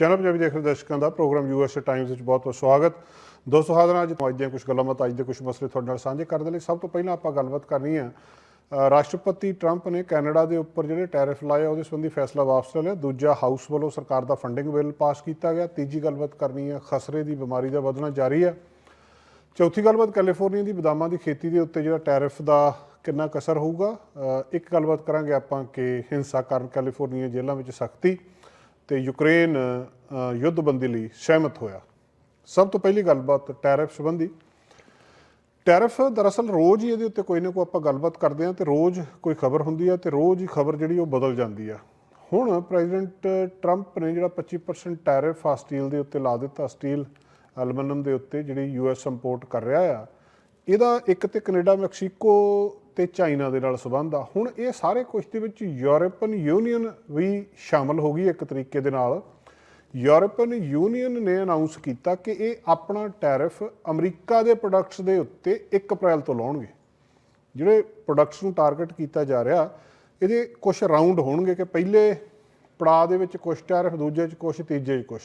Channel Punjabi ਦੇਖ ਰਹੇ ਦਰਸ਼ਕਾਂ ਦਾ ਪ੍ਰੋਗਰਾਮ ਯੂਐਸਏ ਟਾਈਮਜ਼ ਵਿੱਚ ਬਹੁਤ ਬਹੁਤ ਸਵਾਗਤ। ਦੋਸਤੋ, ਹਾਜ਼ਰ ਅੱਜ ਅੱਜ ਦੀਆਂ ਕੁਝ ਗੱਲਾਂ ਬਾਤਾਂ, ਅੱਜ ਦੇ ਕੁਝ ਮਸਲੇ ਤੁਹਾਡੇ ਨਾਲ ਸਾਂਝੇ ਕਰਨ ਦੇ ਲਈ। ਸਭ ਤੋਂ ਪਹਿਲਾਂ ਆਪਾਂ ਗੱਲਬਾਤ ਕਰਨੀ ਹੈ ਰਾਸ਼ਟਰਪਤੀ ਟਰੰਪ ਨੇ ਕੈਨੇਡਾ ਦੇ ਉੱਪਰ ਜਿਹੜੇ ਟੈਰਿਫ ਲਾਏ ਉਹਦੇ ਸੰਬੰਧੀ ਫੈਸਲਾ ਵਾਪਸ ਲੈ ਲਿਆ। ਦੂਜਾ ਹਾਊਸ ਵੱਲੋਂ ਸਰਕਾਰ ਦਾ ਫੰਡਿੰਗ ਬਿੱਲ ਪਾਸ ਕੀਤਾ ਗਿਆ। ਤੀਜੀ ਗੱਲਬਾਤ ਕਰਨੀ ਹੈ, ਖਸਰੇ ਦੀ ਬਿਮਾਰੀ ਦਾ ਵਧਣਾ ਜਾਰੀ ਹੈ। ਚੌਥੀ ਗੱਲਬਾਤ, ਕੈਲੀਫੋਰਨੀਆ ਦੀ ਬਦਾਮਾਂ ਦੀ ਖੇਤੀ ਦੇ ਉੱਤੇ ਜਿਹੜਾ ਟੈਰਿਫ ਦਾ ਕਿੰਨਾ ਕਸਰ ਹੋਊਗਾ। ਇੱਕ ਗੱਲਬਾਤ ਕਰਾਂਗੇ ਆਪਾਂ ਕਿ ਹਿੰਸਾ ਕਾਰਨ ਕੈਲੀਫੋਰਨੀਆ ਜੇਲ੍ਹਾਂ ਵਿੱਚ ਸਖਤੀ। ਤੇ ਯੂਕਰੇਨ ਯੁੱਧਬੰਦੀ ਲਈ ਸਹਿਮਤ ਹੋਇਆ। ਸਭ ਤੋਂ ਪਹਿਲੀ ਗੱਲਬਾਤ ਟੈਰਿਫ ਸੰਬੰਧੀ। ਟੈਰਿਫ ਦਰਅਸਲ ਰੋਜ਼ ਹੀ ਇਹਦੇ ਉੱਤੇ ਕੋਈ ਨਾ ਕੋਈ ਆਪਾਂ ਗੱਲਬਾਤ ਕਰਦੇ ਹਾਂ ਤੇ ਰੋਜ਼ ਕੋਈ ਖਬਰ ਹੁੰਦੀ ਆ ਤੇ ਰੋਜ਼ ਹੀ ਖਬਰ ਜਿਹੜੀ ਉਹ ਬਦਲ ਜਾਂਦੀ ਆ। ਹੁਣ ਪ੍ਰੈਜ਼ੀਡੈਂਟ ਟਰੰਪ ਨੇ ਜਿਹੜਾ 25% ਟੈਰਿਫ ਆ ਸਟੀਲ ਦੇ ਉੱਤੇ ਲਾ ਦਿੱਤਾ, ਸਟੀਲ ਐਲੂਮੀਨੀਅਮ ਦੇ ਉੱਤੇ ਜਿਹੜੀ ਯੂਐਸ ਇੰਪੋਰਟ ਕਰ ਰਿਹਾ ਆ, ਇਹਦਾ ਇੱਕ ਤੇ ਕੈਨੇਡਾ ਮੈਕਸੀਕੋ ਤੇ ਚਾਈਨਾ ਦੇ ਨਾਲ ਸੰਬੰਧ ਆ। ਹੁਣ ਇਹ ਸਾਰੇ ਕੁਝ ਦੇ ਵਿੱਚ ਯੂਰਪੀਅਨ ਯੂਨੀਅਨ ਵੀ ਸ਼ਾਮਲ ਹੋ ਗਈ ਇੱਕ ਤਰੀਕੇ ਦੇ ਨਾਲ। ਯੂਰਪੀਅਨ ਯੂਨੀਅਨ ਨੇ ਅਨਾਉਂਸ ਕੀਤਾ ਕਿ ਇਹ ਆਪਣਾ ਟੈਰਿਫ ਅਮਰੀਕਾ ਦੇ ਪ੍ਰੋਡਕਟਸ ਦੇ ਉੱਤੇ 1 ਅਪ੍ਰੈਲ ਤੋਂ ਲਾਉਣਗੇ। ਜਿਹੜੇ ਪ੍ਰੋਡਕਟਸ ਨੂੰ ਟਾਰਗੇਟ ਕੀਤਾ ਜਾ ਰਿਹਾ, ਇਹਦੇ ਕੁਝ ਰਾਉਂਡ ਹੋਣਗੇ ਕਿ ਪਹਿਲੇ ਪੜਾਅ ਦੇ ਵਿੱਚ ਕੁਝ ਟੈਰਿਫ, ਦੂਜੇ ਚ ਕੁਝ ਤੀਜੇ 'ਚ ਕੁਝ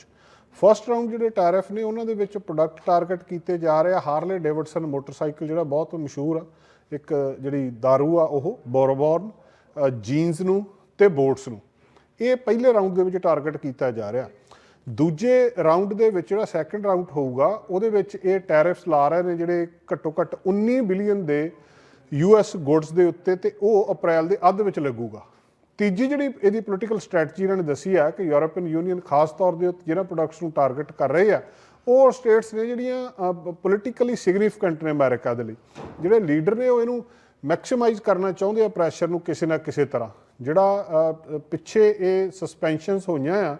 ਫਰਸਟ ਰਾਉਂਡ ਜਿਹੜੇ ਟੈਰਿਫ ਨੇ, ਉਹਨਾਂ ਦੇ ਵਿੱਚ ਪ੍ਰੋਡਕਟ ਟਾਰਗੇਟ ਕੀਤੇ ਜਾ ਰਹੇ ਆ। ਹਾਰਲੇ ਡੇਵਿਡਸਨ ਮੋਟਰਸਾਈਕਲ ਜਿਹੜਾ ਬਹੁਤ ਮਸ਼ਹੂਰ ਆ। ਇੱਕ ਜਿਹੜੀ दारू ਆ, ਉਹ ਬੋਰਬੋਰਨ ਜੀਨਸ ਨੂੰ ਤੇ ਬੋਟਸ ਨੂੰ। ਇਹ ਪਹਿਲੇ ਰਾਉਂਡ ਦੇ ਵਿੱਚ ਟਾਰਗੇਟ ਕੀਤਾ ਜਾ ਰਿਹਾ। ਦੂਜੇ ਰਾਉਂਡ ਦੇ ਵਿੱਚ ਜਿਹੜਾ ਸੈਕੰਡ ਰਾਉਂਡ ਹੋਊਗਾ, ਉਹਦੇ ਵਿੱਚ ਇਹ ਟੈਰਿਫਸ ਲਾ ਰਹੇ ਨੇ ਜਿਹੜੇ ਘੱਟੋ ਘੱਟ 19 ਬਿਲੀਅਨ ਦੇ ਯੂਐਸ ਗੁੱਡਸ ਦੇ ਉੱਤੇ ਤੇ ਉਹ ਅਪ੍ਰੈਲ ਦੇ ਅੱਧ ਵਿੱਚ ਲੱਗੂਗਾ। ਤੀਜੀ ਜਿਹੜੀ ਇਹਦੀ ਪੋਲੀਟੀਕਲ ਸਟ੍ਰੈਟਜੀ ਇਹਨਾਂ ਨੇ ਦੱਸੀ ਆ ਕਿ ਯੂਰਪੀਅਨ ਯੂਨੀਅਨ ਖਾਸ ਤੌਰ ਦੇ ਉੱਤੇ ਜਿਹੜਾ ਪ੍ਰੋਡਕਟਸ ਨੂੰ ਟਾਰਗੇਟ ਕਰ ਰਹੇ ਆ ਉਹ ਸਟੇਟਸ ਨੇ ਜਿਹੜੀਆਂ ਪੋਲੀਟੀਕਲੀ ਸਿਗਨੀਫੀਕੈਂਟ ਨੇ ਅਮਰੀਕਾ ਦੇ ਲਈ। ਜਿਹੜੇ ਲੀਡਰ ਨੇ ਉਹ ਇਹਨੂੰ ਮੈਕਸਿਮਾਈਜ਼ ਕਰਨਾ ਚਾਹੁੰਦੇ ਆ ਪ੍ਰੈਸ਼ਰ ਨੂੰ ਕਿਸੇ ਨਾ ਕਿਸੇ ਤਰ੍ਹਾਂ। ਜਿਹੜਾ ਪਿੱਛੇ ਇਹ ਸਸਪੈਂਸ਼ਨਸ ਹੋਈਆਂ ਆ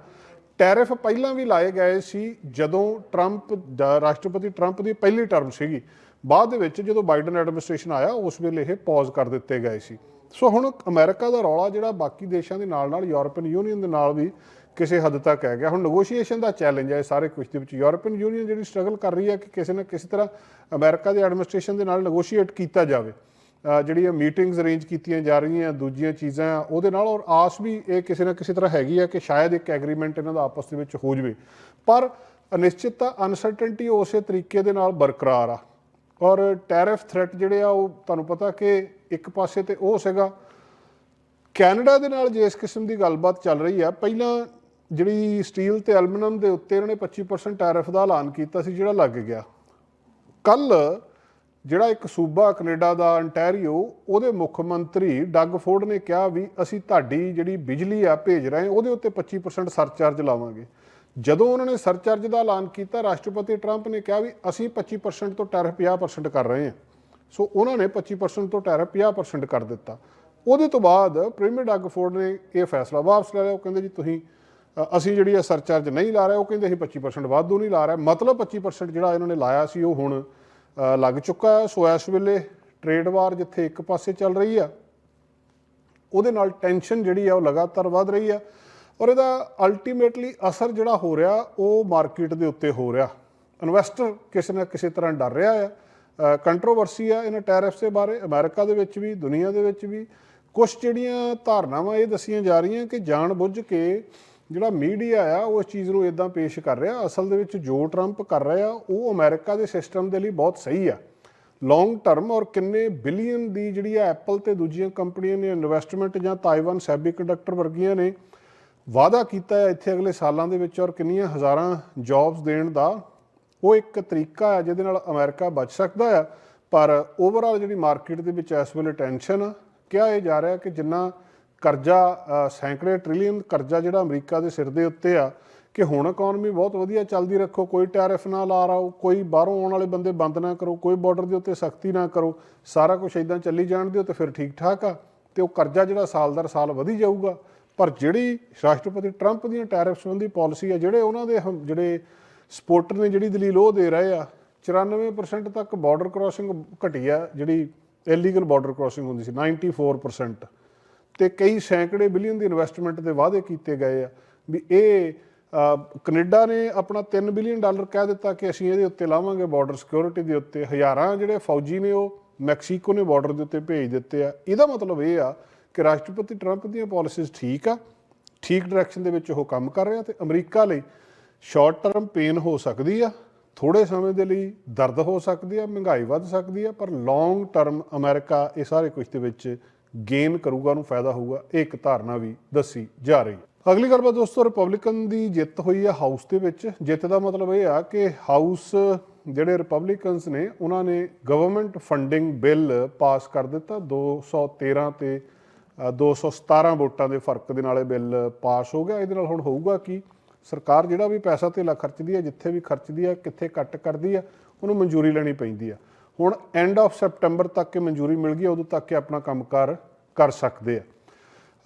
ਟੈਰਿਫ ਪਹਿਲਾਂ ਵੀ ਲਾਏ ਗਏ ਸੀ ਜਦੋਂ ਟਰੰਪ ਰਾਸ਼ਟਰਪਤੀ ਟਰੰਪ ਦੀ ਪਹਿਲੀ ਟਰਮ ਸੀਗੀ। ਬਾਅਦ ਦੇ ਵਿੱਚ ਜਦੋਂ ਬਾਈਡਨ ਐਡਮਿਨਿਸਟ੍ਰੇਸ਼ਨ ਆਇਆ, ਉਸ ਵੇਲੇ ਇਹ ਪੌਜ਼ ਕਰ ਦਿੱਤੇ ਗਏ ਸੀ। ਸੋ ਹੁਣ ਅਮਰੀਕਾ ਦਾ ਰੌਲਾ ਜਿਹੜਾ ਬਾਕੀ ਦੇਸ਼ਾਂ ਦੇ ਨਾਲ ਨਾਲ ਯੂਰਪੀਅਨ ਯੂਨੀਅਨ ਦੇ ਨਾਲ ਵੀ ਕਿਸੇ ਹੱਦ ਤੱਕ ਹੈਗਾ। ਹੁਣ ਨੈਗੋਸ਼ੀਏਸ਼ਨ ਦਾ ਚੈਲੰਜ ਹੈ ਇਹ ਸਾਰੇ ਕੁਝ ਦੇ ਵਿੱਚ। ਯੂਰਪੀਅਨ ਯੂਨੀਅਨ ਜਿਹੜੀ ਸਟਰਗਲ ਕਰ ਰਹੀ ਹੈ ਕਿ ਕਿਸੇ ਨਾ ਕਿਸੇ ਤਰ੍ਹਾਂ ਅਮਰੀਕਾ ਦੇ ਐਡਮਿਨਿਸਟ੍ਰੇਸ਼ਨ ਦੇ ਨਾਲ ਨੈਗੋਸ਼ੀਏਟ ਕੀਤਾ ਜਾਵੇ। ਜਿਹੜੀਆਂ ਮੀਟਿੰਗਸ ਅਰੇਂਜ ਕੀਤੀਆਂ ਜਾ ਰਹੀਆਂ ਦੂਜੀਆਂ ਚੀਜ਼ਾਂ ਆ, ਉਹਦੇ ਨਾਲ ਔਰ ਆਸ ਵੀ ਇਹ ਕਿਸੇ ਨਾ ਕਿਸੇ ਤਰ੍ਹਾਂ ਹੈਗੀ ਆ ਕਿ ਸ਼ਾਇਦ ਇੱਕ ਐਗਰੀਮੈਂਟ ਇਹਨਾਂ ਦਾ ਆਪਸ ਦੇ ਵਿੱਚ ਹੋ ਜਵੇ। ਪਰ ਅਨਿਸ਼ਚਿਤਤਾ ਅਨਸਰਟਨਟੀ ਉਸੇ ਤਰੀਕੇ ਦੇ ਨਾਲ ਬਰਕਰਾਰ ਆ। ਔਰ ਟੈਰਿਫ ਥ੍ਰੈਟ ਜਿਹੜੇ ਆ ਉਹ ਤੁਹਾਨੂੰ ਪਤਾ ਕਿ ਇੱਕ ਪਾਸੇ ਤੇ ਉਹ ਸੀਗਾ। ਕੈਨੇਡਾ ਦੇ ਨਾਲ ਜੇ ਇਸ ਕਿਸਮ ਦੀ ਗੱਲਬਾਤ ਚੱਲ ਰਹੀ ਆ ਪਹਿਲਾਂ ਜਿਹੜੀ ਸਟੀਲ ਤੇ ਐਲੂਮੀਨੀਅਮ ਦੇ ਉੱਤੇ ਇਹਨਾਂ ਨੇ 25% ਟੈਰਿਫ ਦਾ ਐਲਾਨ ਕੀਤਾ ਸੀ, ਜਿਹੜਾ ਲੱਗ ਗਿਆ। ਕੱਲ ਜਿਹੜਾ ਇੱਕ ਸੂਬਾ ਕੈਨੇਡਾ ਦਾ ਅੰਟੈਰੀਓ, ਉਹਦੇ ਮੁੱਖ ਮੰਤਰੀ ਡੱਗ ਫੋਰਡ ਨੇ ਕਿਹਾ ਵੀ ਅਸੀਂ ਤੁਹਾਡੀ ਜਿਹੜੀ ਬਿਜਲੀ ਆ ਭੇਜ ਰਹੇ ਉਹਦੇ ਉੱਤੇ 25% ਸਰਚਾਰਜ ਲਾਵਾਂਗੇ। ਜਦੋਂ ਉਹਨਾਂ ਨੇ ਸਰਚਾਰਜ ਦਾ ਐਲਾਨ ਕੀਤਾ, ਰਾਸ਼ਟਰਪਤੀ ਟਰੰਪ ਨੇ ਕਿਹਾ ਵੀ ਅਸੀਂ 25% ਤੋਂ ਟੈਰਿਫ 50% ਕਰ ਰਹੇ ਹਾਂ। ਸੋ ਉਹਨਾਂ ਨੇ 25% ਤੋਂ ਟੈਰਿਫ 50% ਕਰ ਦਿੱਤਾ। ਉਹਦੇ ਤੋਂ ਬਾਅਦ ਪ੍ਰੀਮੀਅਰ ਡੱਗ ਫੋਰਡ ਨੇ ਇਹ ਫੈਸਲਾ ਵਾਪਸ ਲੈ ਲਿਆ। ਉਹ ਕਹਿੰਦੇ ਜੀ, ਤੁਸੀਂ ਅਸੀਂ ਜਿਹੜੀ ਆ ਸਰਚਾਰਜ ਨਹੀਂ ਲਾ ਰਹੇ, ਉਹ ਕਹਿੰਦੇ ਅਸੀਂ 25% ਵਾਧੂ ਨਹੀਂ ਲਾ ਰਹੇ। ਮਤਲਬ 25% ਜਿਹੜਾ ਇਹਨਾਂ ਨੇ ਲਾਇਆ ਸੀ, ਉਹ ਹੁਣ ਲੱਗ ਚੁੱਕਾ ਹੈ। ਸੋ ਇਸ ਵੇਲੇ ਟ੍ਰੇਡ ਵਾਰ ਜਿੱਥੇ ਇੱਕ ਪਾਸੇ ਚੱਲ ਰਹੀ ਆ, ਉਹਦੇ ਨਾਲ ਟੈਨਸ਼ਨ ਜਿਹੜੀ ਆ, ਉਹ ਲਗਾਤਾਰ ਵੱਧ ਰਹੀ ਆ। ਔਰ ਇਹਦਾ ਅਲਟੀਮੇਟਲੀ ਅਸਰ ਜਿਹੜਾ ਹੋ ਰਿਹਾ, ਉਹ ਮਾਰਕੀਟ ਦੇ ਉੱਤੇ ਹੋ ਰਿਹਾ। ਇਨਵੈਸਟਰ ਕਿਸੇ ਨਾ ਕਿਸੇ ਤਰ੍ਹਾਂ ਡਰ ਰਿਹਾ ਆ। ਕੰਟਰੋਵਰਸੀ ਆ ਇਹਨਾਂ ਟੈਰਿਫਸ ਦੇ ਬਾਰੇ, ਅਮਰੀਕਾ ਦੇ ਵਿੱਚ ਵੀ, ਦੁਨੀਆ ਦੇ ਵਿੱਚ ਵੀ। ਕੁਝ ਜਿਹੜੀਆਂ ਧਾਰਨਾਵਾਂ ਇਹ ਦੱਸੀਆਂ ਜਾ ਰਹੀਆਂ ਕਿ ਜਾਣ ਬੁੱਝ ਕੇ ਜਿਹੜਾ ਮੀਡੀਆ ਆ, ਉਹ ਇਸ ਚੀਜ਼ ਨੂੰ ਇਦਾਂ ਪੇਸ਼ ਕਰ ਰਿਹਾ, ਅਸਲ ਦੇ ਵਿੱਚ ਜੋ ਟਰੰਪ ਕਰ ਰਿਹਾ ਉਹ ਅਮਰੀਕਾ ਦੇ ਸਿਸਟਮ ਦੇ ਲਈ ਬਹੁਤ ਸਹੀ ਆ। ਲੌਂਗ ਟਰਮ ਔਰ ਕਿੰਨੇ ਬਿਲੀਅਨ ਦੀ ਜਿਹੜੀ ਆ ਐਪਲ ਤੇ ਦੂਜੀਆਂ ਕੰਪਨੀਆਂ ਨੇ ਇਨਵੈਸਟਮੈਂਟ ਜਾਂ ਤਾਈਵਾਨ ਸੈਮੀਕੰਡਕਟਰ ਵਰਗੀਆਂ ਨੇ ਵਾਅਦਾ ਕੀਤਾ ਹੈ ਇੱਥੇ ਅਗਲੇ ਸਾਲਾਂ ਦੇ ਵਿੱਚ ਔਰ ਕਿੰਨੀਆਂ ਹਜ਼ਾਰਾਂ ਜੌਬਸ ਦੇਣ ਦਾ, ਉਹ ਇੱਕ ਤਰੀਕਾ ਹੈ ਜਿਹਦੇ ਨਾਲ ਅਮਰੀਕਾ ਬਚ ਸਕਦਾ ਹੈ ਪਰ ਓਵਰਆਲ ਜਿਹੜੀ ਮਾਰਕੀਟ ਦੇ ਵਿੱਚ ਇਸ ਵੇਲੇ ਟੈਨਸ਼ਨ ਆ, ਕਿਹਾ ਇਹ ਜਾ ਰਿਹਾ ਕਿ ਜਿੰਨਾ ਕਰਜ਼ਾ ਸੈਂਕੜੇ ਟ੍ਰਿਲੀਅਨ ਕਰਜ਼ਾ ਜਿਹੜਾ ਅਮਰੀਕਾ ਦੇ ਸਿਰ ਦੇ ਉੱਤੇ ਆ, ਕਿ ਹੁਣ ਇਕਨੋਮੀ ਬਹੁਤ ਵਧੀਆ ਚੱਲਦੀ ਰੱਖੋ, ਕੋਈ ਟੈਰਿਫ ਨਾ ਲਾ ਰਹੋ, ਕੋਈ ਬਾਹਰੋਂ ਆਉਣ ਵਾਲੇ ਬੰਦੇ ਬੰਦ ਨਾ ਕਰੋ, ਕੋਈ ਬਾਰਡਰ ਦੇ ਉੱਤੇ ਸਖਤੀ ਨਾ ਕਰੋ, ਸਾਰਾ ਕੁਝ ਇਦਾਂ ਚੱਲੀ ਜਾਣ ਦਿਓ ਤੇ ਫਿਰ ਠੀਕ ਠਾਕ ਆ, ਤੇ ਉਹ ਕਰਜ਼ਾ ਜਿਹੜਾ ਸਾਲ ਦਰ ਸਾਲ ਵਧੀ ਜਾਊਗਾ। ਪਰ ਜਿਹੜੀ ਰਾਸ਼ਟਰਪਤੀ ਟਰੰਪ ਦੀਆਂ ਟੈਰਿਫ ਸੰਬੰਧੀ ਪਾਲਿਸੀ ਆ, ਜਿਹੜੇ ਉਹਨਾਂ ਦੇ ਹਮ- ਜਿਹੜੇ ਸਪੋਰਟਰ ਨੇ, ਜਿਹੜੀ ਦਲੀਲ ਉਹ ਦੇ ਰਹੇ ਆ 94% ਤੱਕ ਬਾਰਡਰ ਕ੍ਰਾਸਿੰਗ ਘਟੀ ਆ, ਜਿਹੜੀ ਇਲੀਗਲ ਬਾਰਡਰ ਕ੍ਰਾਸਿੰਗ ਹੁੰਦੀ ਸੀ 94% ਤੇ ਕਈ ਸੈਂਕੜੇ ਬਿਲੀਅਨ ਦੀ ਇਨਵੈਸਟਮੈਂਟ ਦੇ ਵਾਅਦੇ ਕੀਤੇ ਗਏ ਆ ਵੀ ਇਹ ਅ, ਕੈਨੇਡਾ ਨੇ ਆਪਣਾ 3 ਬਿਲੀਅਨ ਡਾਲਰ ਕਹਿ ਦਿੱਤਾ ਕਿ ਅਸੀਂ ਇਹਦੇ ਉੱਤੇ ਲਾਵਾਂਗੇ ਬਾਰਡਰ ਸਿਕਿਉਰਿਟੀ ਦੇ ਉੱਤੇ। ਹਜ਼ਾਰਾਂ ਜਿਹੜੇ ਫੌਜੀ ਨੇ ਉਹ ਮੈਕਸੀਕੋ ਨੇ ਬਾਰਡਰ ਦੇ ਉੱਤੇ ਭੇਜ ਦਿੱਤੇ ਆ। ਇਹਦਾ ਮਤਲਬ ਇਹ ਆ ਕਿ ਰਾਸ਼ਟਰਪਤੀ ਟਰੰਪ ਦੀਆਂ ਪਾਲਿਸੀਜ਼ ਠੀਕ ਆ ਠੀਕ ਡਾਇਰੈਕਸ਼ਨ ਦੇ ਵਿੱਚ ਉਹ ਕੰਮ ਕਰ ਰਿਹਾ ਤੇ ਅਮਰੀਕਾ ਲਈ ਸ਼ਾਰਟ ਟਰਮ ਪੇਨ ਹੋ ਸਕਦੀ ਆ ਥੋੜੇ ਸਮੇਂ ਦੇ ਲਈ ਦਰਦ ਹੋ ਸਕਦੀ ਆ ਮਹਿੰਗਾਈ ਵੱਧ ਸਕਦੀ ਆ ਪਰ ਲੌਂਗ ਟਰਮ ਅਮਰੀਕਾ ਇਹ ਸਾਰੇ ਕੁਝ ਦੇ ਵਿੱਚ ਗੇਨ ਕਰੂਗਾ ਉਹਨੂੰ ਫਾਇਦਾ ਹੋਊਗਾ। ਇਹ ਇੱਕ ਧਾਰਨਾ ਵੀ ਦੱਸੀ ਜਾ ਰਹੀ। ਹੈ ਅਗਲੀ ਗੱਲਬਾਤ ਦੋਸਤੋ ਰਿਪਬਲਿਕਨ ਦੀ ਜਿੱਤ ਹੋਈ ਆ ਹਾਊਸ ਦੇ ਵਿੱਚ। ਜਿੱਤ ਦਾ ਮਤਲਬ ਇਹ ਆ ਕਿ ਹਾਊਸ ਜਿਹੜੇ ਰਿਪਬਲਿਕਨਸ ਨੇ ਉਹਨਾਂ ਨੇ ਗਵਰਨਮੈਂਟ ਫੰਡਿੰਗ ਬਿੱਲ ਪਾਸ ਕਰ ਦਿੱਤਾ। 213 ਤੇ ਅ, 217 ਵੋਟਾਂ ਦੇ ਫ਼ਰਕ ਦੇ ਨਾਲ ਇਹ ਬਿੱਲ ਪਾਸ ਹੋ ਗਿਆ। ਇਹਦੇ ਨਾਲ ਹੁਣ ਹੋਊਗਾ ਕਿ? ਸਰਕਾਰ ਜਿਹੜਾ ਵੀ ਪੈਸਾ ਧੇਲਾ ਖਰਚਦੀ ਹੈ ਜਿੱਥੇ ਵੀ ਖਰਚਦੀ ਹੈ ਕਿੱਥੇ ਕੱਟ ਕਰਦੀ ਹੈ ਉਹਨੂੰ ਮਨਜ਼ੂਰੀ ਲੈਣੀ ਪੈਂਦੀ ਹੈ। ਹੁਣ ਐਂਡ ਆਫ ਸੈਪਟੈਂਬਰ ਤੱਕ ਕਿ ਮਨਜ਼ੂਰੀ ਮਿਲ ਗਈ, ਉਦੋਂ ਤੱਕ ਕਿ ਆਪਣਾ ਕੰਮਕਾਰ ਕਰ ਸਕਦੇ ਆ।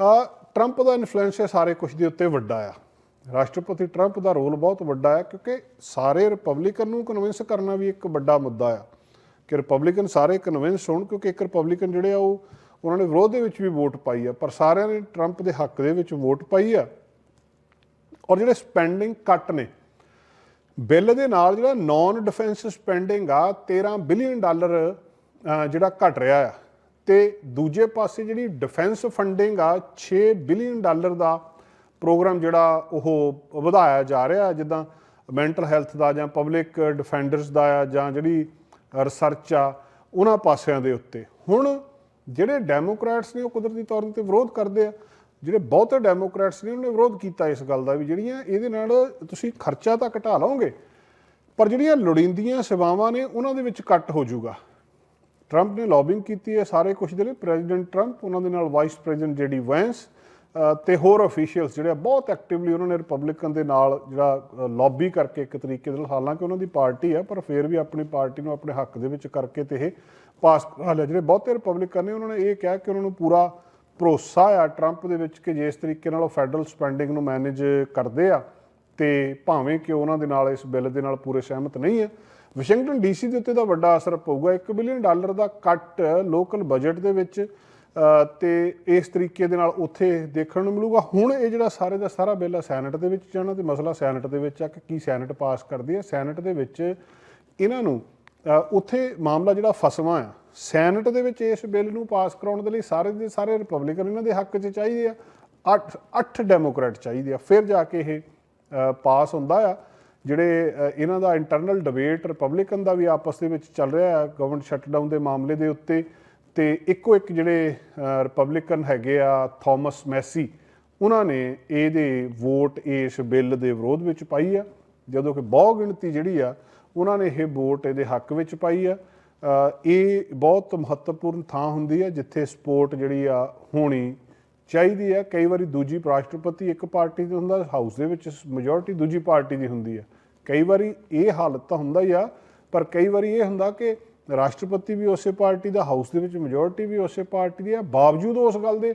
ਆ ਟਰੰਪ ਦਾ ਇਨਫਲੂਐਂਸ ਹੈ ਸਾਰੇ ਕੁਝ ਦੇ ਉੱਤੇ ਵੱਡਾ ਆ। ਰਾਸ਼ਟਰਪਤੀ ਟਰੰਪ ਦਾ ਰੋਲ ਬਹੁਤ ਵੱਡਾ ਹੈ ਕਿਉਂਕਿ ਸਾਰੇ ਰਿਪਬਲਿਕਨ ਨੂੰ ਕਨਵਿੰਸ ਕਰਨਾ ਵੀ ਇੱਕ ਵੱਡਾ ਮੁੱਦਾ ਆ। ਕਿ ਰਿਪਬਲਿਕਨ ਸਾਰੇ ਕਨਵਿੰਸ ਹੋਣ, ਕਿਉਂਕਿ ਇੱਕ ਰਿਪਬਲਿਕਨ ਜਿਹੜੇ ਆ ਉਹ, ਉਹਨਾਂ ਨੇ ਵਿਰੋਧ ਦੇ ਵਿੱਚ ਵੀ ਵੋਟ ਪਾਈ ਆ, ਪਰ ਸਾਰਿਆਂ ਨੇ ਟਰੰਪ ਦੇ ਹੱਕ ਦੇ ਵਿੱਚ ਵੋਟ ਪਾਈ ਆ। ਔਰ ਜਿਹੜੇ ਸਪੈਂਡਿੰਗ ਕੱਟ ਨੇ ਬਿੱਲ ਦੇ ਨਾਲ ਜਿਹੜਾ ਨਾਨ ਡਿਫੈਂਸ ਸਪੈਂਡਿੰਗ ਆ 13 ਬਿਲੀਅਨ ਡਾਲਰ ਜਿਹੜਾ ਘਟ ਰਿਹਾ ਆ। ਤੇ ਦੂਜੇ ਪਾਸੇ ਜਿਹੜੀ ਡਿਫੈਂਸ ਫੰਡਿੰਗ ਆ 6 ਬਿਲੀਅਨ ਡਾਲਰ ਦਾ ਪ੍ਰੋਗਰਾਮ ਜਿਹੜਾ ਉਹ ਵਧਾਇਆ ਜਾ ਰਿਹਾ, ਜਿੱਦਾਂ ਮੈਂਟਲ ਹੈਲਥ ਦਾ ਜਾਂ ਪਬਲਿਕ ਡਿਫੈਂਡਰਸ ਦਾ ਆ, ਜਾਂ ਜਿਹੜੀ ਰਿਸਰਚ ਆ, ਉਹਨਾਂ ਪਾਸਿਆਂ ਦੇ ਉੱਤੇ। ਹੁਣ ਜਿਹੜੇ ਡੈਮੋਕ੍ਰੈਟਸ ਨੇ ਉਹ ਕੁਦਰਤੀ ਤੌਰ ਤੇ ਵਿਰੋਧ ਕਰਦੇ ਆ ਜਿਹੜੇ ਬਹੁਤੇ ਡੈਮੋਕ੍ਰੈਟਸ ਨੇ ਉਹਨੇ ਵਿਰੋਧ ਕੀਤਾ ਇਸ ਗੱਲ ਦਾ ਵੀ ਜਿਹੜੀਆਂ ਇਹਦੇ ਨਾਲ ਤੁਸੀਂ ਖਰਚਾ ਤਾਂ ਘਟਾ ਲਓਗੇ ਪਰ ਜਿਹੜੀਆਂ ਲੋੜੀਂਦੀਆਂ ਸੇਵਾਵਾਂ ਨੇ ਉਹਨਾਂ ਦੇ ਵਿੱਚ ਕੱਟ ਹੋ ਜਾਊਗਾ। ਟਰੰਪ ਨੇ ਲੌਬਿੰਗ ਕੀਤੀ ਹੈ ਸਾਰੇ ਕੁਝ ਦੇ ਲਈ ਪ੍ਰੈਜ਼ੀਡੈਂਟ ਟਰੰਪ ਉਹਨਾਂ ਦੇ ਨਾਲ ਵਾਈਸ ਪ੍ਰੈਜ਼ੀਡੈਂਟ ਜੇਡੀ ਵੈਂਸ ਅ, ਤੇ ਹੋਰ ਅਫੀਸ਼ੀਅਲਸ ਜਿਹੜੇ ਆ ਬਹੁਤ ਐਕਟਿਵਲੀ ਉਹਨਾਂ ਨੇ ਰਿਪਬਲਿਕਨ ਦੇ ਨਾਲ ਜਿਹੜਾ ਲੌਬੀ ਕਰਕੇ ਇੱਕ ਤਰੀਕੇ ਦੇ ਨਾਲ ਹਾਲਾਂਕਿ ਉਹਨਾਂ ਦੀ ਪਾਰਟੀ ਆ ਪਰ ਫਿਰ ਵੀ ਆਪਣੀ ਪਾਰਟੀ ਨੂੰ ਆਪਣੇ ਹੱਕ ਦੇ ਵਿੱਚ ਕਰਕੇ ਤੇ ਇਹ ਪਾਸ ਕਰਾ ਲਿਆ। ਜਿਹੜੇ ਬਹੁਤੇ ਰਿਪਬਲਿਕਨ ਨੇ ਉਹਨਾਂ ਨੇ ਇਹ ਕਿਹਾ ਕਿ ਉਹਨਾਂ ਨੂੰ ਪੂਰਾ ਭਰੋਸਾ ਆ ਟਰੰਪ ਦੇ ਵਿੱਚ ਕਿ ਜਿਸ ਤਰੀਕੇ ਨਾਲ ਉਹ ਫੈਡਰਲ ਸਪੈਂਡਿੰਗ ਨੂੰ ਮੈਨੇਜ ਕਰਦੇ ਆ ਤੇ ਭਾਵੇਂ ਕਿ ਉਹਨਾਂ ਦੇ ਨਾਲ ਇਸ ਬਿੱਲ ਦੇ ਨਾਲ ਪੂਰੇ ਸਹਿਮਤ ਨਹੀਂ ਹੈ ਵਾਸ਼ਿੰਗਟਨ ਡੀਸੀ ਦੇ ਉੱਤੇ ਤਾਂ ਵੱਡਾ ਅਸਰ ਪਊਗਾ। 1 ਬਿਲੀਅਨ ਡਾਲਰ ਦਾ ਕੱਟ ਲੋਕਲ ਬਜਟ ਦੇ ਵਿੱਚ ਅ, ਤੇ ਇਸ ਤਰੀਕੇ ਦੇ ਨਾਲ ਉੱਥੇ ਦੇਖਣ ਨੂੰ ਮਿਲੂਗਾ। ਹੁਣ ਇਹ ਜਿਹੜਾ ਸਾਰੇ ਦਾ ਸਾਰਾ ਬਿੱਲ ਆ ਸੈਨੇਟ ਦੇ ਵਿੱਚ ਜਾਣਾ ਤੇ ਮਸਲਾ ਸੈਨੇਟ ਦੇ ਵਿੱਚ ਆ ਕਿ ਕੀ ਸੈਨੇਟ ਪਾਸ ਕਰਦੀ ਹੈ। ਸੈਨੇਟ ਦੇ ਵਿੱਚ ਇਹਨਾਂ ਨੂੰ ਉੱਥੇ ਮਾਮਲਾ ਜਿਹੜਾ ਫਸਵਾ ਆ ਸੈਨੇਟ ਦੇ ਵਿੱਚ ਇਸ ਬਿੱਲ ਨੂੰ ਪਾਸ ਕਰਾਉਣ ਦੇ ਲਈ ਸਾਰੇ ਦੇ ਸਾਰੇ ਰਿਪਬਲਿਕਨ ਇਹਨਾਂ ਦੇ ਹੱਕ 'ਚ ਚਾਹੀਦੇ ਆ। 8 8 ਡੈਮੋਕ੍ਰੈਟ ਚਾਹੀਦੇ ਆ। ਫਿਰ ਜਾ ਕੇ ਇਹ ਪਾਸ ਹੁੰਦਾ ਆ। ਜਿਹੜੇ ਇਹਨਾਂ ਦਾ ਇੰਟਰਨਲ ਡਿਬੇਟ ਰਿਪਬਲਿਕਨ ਦਾ ਵੀ ਆਪਸ ਦੇ ਵਿੱਚ ਚੱਲ ਰਿਹਾ ਆ ਗਵਰਨਮੈਂਟ ਸ਼ਟਡਾਊਨ ਦੇ ਮਾਮਲੇ ਦੇ ਉੱਤੇ। ਤੇ ਇੱਕੋ ਇੱਕ ਜਿਹੜੇ ਰਿਪਬਲਿਕਨ ਹੈਗੇ ਆ, ਥਾਮਸ ਮੈਸੀ, ਉਹਨਾਂ ਨੇ ਇਹਦੇ ਵੋਟ ਇਸ ਬਿੱਲ ਦੇ ਵਿਰੋਧ ਵਿੱਚ ਪਾਈ ਆ। ਜਦੋਂ ਕਿ ਬਹੁ ਗਿਣਤੀ ਜਿਹੜੀ ਆ, ਉਹਨਾਂ ਨੇ ਇਹ ਵੋਟ ਇਹਦੇ ਹੱਕ ਵਿੱਚ ਪਾਈ ਆ। ਇਹ ਬਹੁਤ ਮਹੱਤਵਪੂਰਨ ਥਾਂ ਹੁੰਦੀ ਹੈ ਜਿੱਥੇ ਸਪੋਰਟ ਜਿਹੜੀ ਆ ਹੋਣੀ ਚਾਹੀਦੀ ਹੈ। ਕਈ ਵਾਰੀ ਦੂਜੀ ਰਾਸ਼ਟਰਪਤੀ ਇੱਕ ਪਾਰਟੀ ਦੀ ਹੁੰਦਾ, ਹਾਊਸ ਦੇ ਵਿੱਚ ਮੈਜੋਰਿਟੀ ਦੂਜੀ ਪਾਰਟੀ ਦੀ ਹੁੰਦੀ ਹੈ। ਕਈ ਵਾਰੀ ਇਹ ਹਾਲਤ ਤਾਂ ਹੁੰਦਾ ਹੀ ਆ, ਪਰ ਕਈ ਵਾਰੀ ਇਹ ਹੁੰਦਾ ਕਿ ਰਾਸ਼ਟਰਪਤੀ ਵੀ ਉਸੇ ਪਾਰਟੀ ਦਾ, ਹਾਊਸ ਦੇ ਵਿੱਚ ਮੈਜੋਰਿਟੀ ਵੀ ਉਸੇ ਪਾਰਟੀ ਦੀ ਆ, ਬਾਵਜੂਦ ਉਸ ਗੱਲ ਦੇ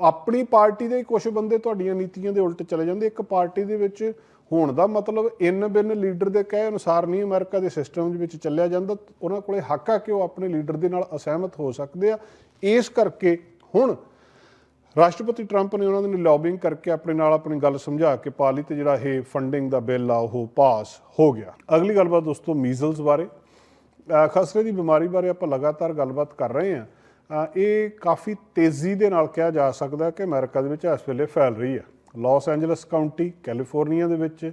ਆਪਣੀ ਪਾਰਟੀ ਦੇ ਕੁਝ ਬੰਦੇ ਤੁਹਾਡੀਆਂ ਨੀਤੀਆਂ ਦੇ ਉਲਟ ਚਲੇ ਜਾਂਦੇ। ਇੱਕ ਪਾਰਟੀ ਦੇ ਵਿੱਚ ਹੋਣ ਦਾ ਮਤਲਬ ਇਨ ਬਿਨ ਲੀਡਰ ਦੇ ਕਹੇ ਅਨੁਸਾਰ ਨਹੀਂ ਅਮਰੀਕਾ ਦੇ ਸਿਸਟਮ ਦੇ ਵਿੱਚ ਚੱਲਿਆ ਜਾਂਦਾ, ਉਹਨਾਂ ਕੋਲੇ ਹੱਕ ਆ ਕਿ ਉਹ ਆਪਣੇ ਲੀਡਰ ਦੇ ਨਾਲ ਅਸਹਿਮਤ ਹੋ ਸਕਦੇ ਆ। ਇਸ ਕਰਕੇ ਹੁਣ ਰਾਸ਼ਟਰਪਤੀ ਟਰੰਪ ਨੇ ਉਹਨਾਂ ਦੇ ਨਾਲ ਲੌਬਿੰਗ ਕਰਕੇ ਆਪਣੇ ਨਾਲ ਆਪਣੀ ਗੱਲ ਸਮਝਾ ਕੇ ਪਾ ਲਈ ਤੇ ਜਿਹੜਾ ਇਹ ਫੰਡਿੰਗ ਦਾ ਬਿੱਲ ਆ, ਉਹ ਪਾਸ ਹੋ ਗਿਆ। ਅਗਲੀ ਗੱਲਬਾਤ ਦੋਸਤੋ ਮੀਜ਼ਲਸ ਬਾਰੇ। ਖਸਰੇ ਦੀ ਬਿਮਾਰੀ ਬਾਰੇ ਆਪਾਂ ਲਗਾਤਾਰ ਗੱਲਬਾਤ ਕਰ ਰਹੇ ਹਾਂ। ਇਹ ਕਾਫੀ ਤੇਜ਼ੀ ਦੇ ਨਾਲ ਕਿਹਾ ਜਾ ਸਕਦਾ ਕਿ ਅਮਰੀਕਾ ਦੇ ਵਿੱਚ ਇਸ ਵੇਲੇ ਫੈਲ ਰਹੀ ਹੈ। ਲਾਸ ਐਂਜਲਸ ਕਾਉਂਟੀ ਕੈਲੀਫੋਰਨੀਆ ਦੇ ਵਿੱਚ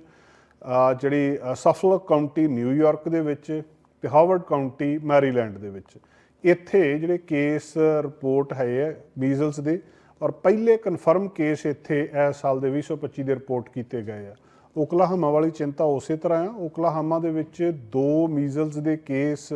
ਜਿਹੜੀ ਸਫਲਕ ਕਾਉਂਟੀ ਨਿਊਯਾਰਕ ਦੇ ਵਿੱਚ ਤੇ ਹਾਰਵਰਡ ਕਾਉਂਟੀ ਮੈਰੀਲੈਂਡ ਦੇ ਵਿੱਚ। ਇੱਥੇ ਜਿਹੜੇ ਕੇਸ ਰਿਪੋਰਟ ਹੈ ਮੀਜ਼ਲਸ ਦੇ ਔਰ ਪਹਿਲੇ ਕਨਫਰਮ ਕੇਸ ਇੱਥੇ ਇਸ ਸਾਲ ਦੇ 2025 ਦੇ ਰਿਪੋਰਟ ਕੀਤੇ ਗਏ ਆ। ਓਕਲਾਹਾਮਾ ਵਾਲੀ ਚਿੰਤਾ ਉਸੇ ਤਰ੍ਹਾਂ ਆ। ਓਕਲਾਹਾਮਾ ਦੇ ਵਿੱਚ ਦੋ ਮੀਜ਼ਲਸ ਦੇ ਕੇਸ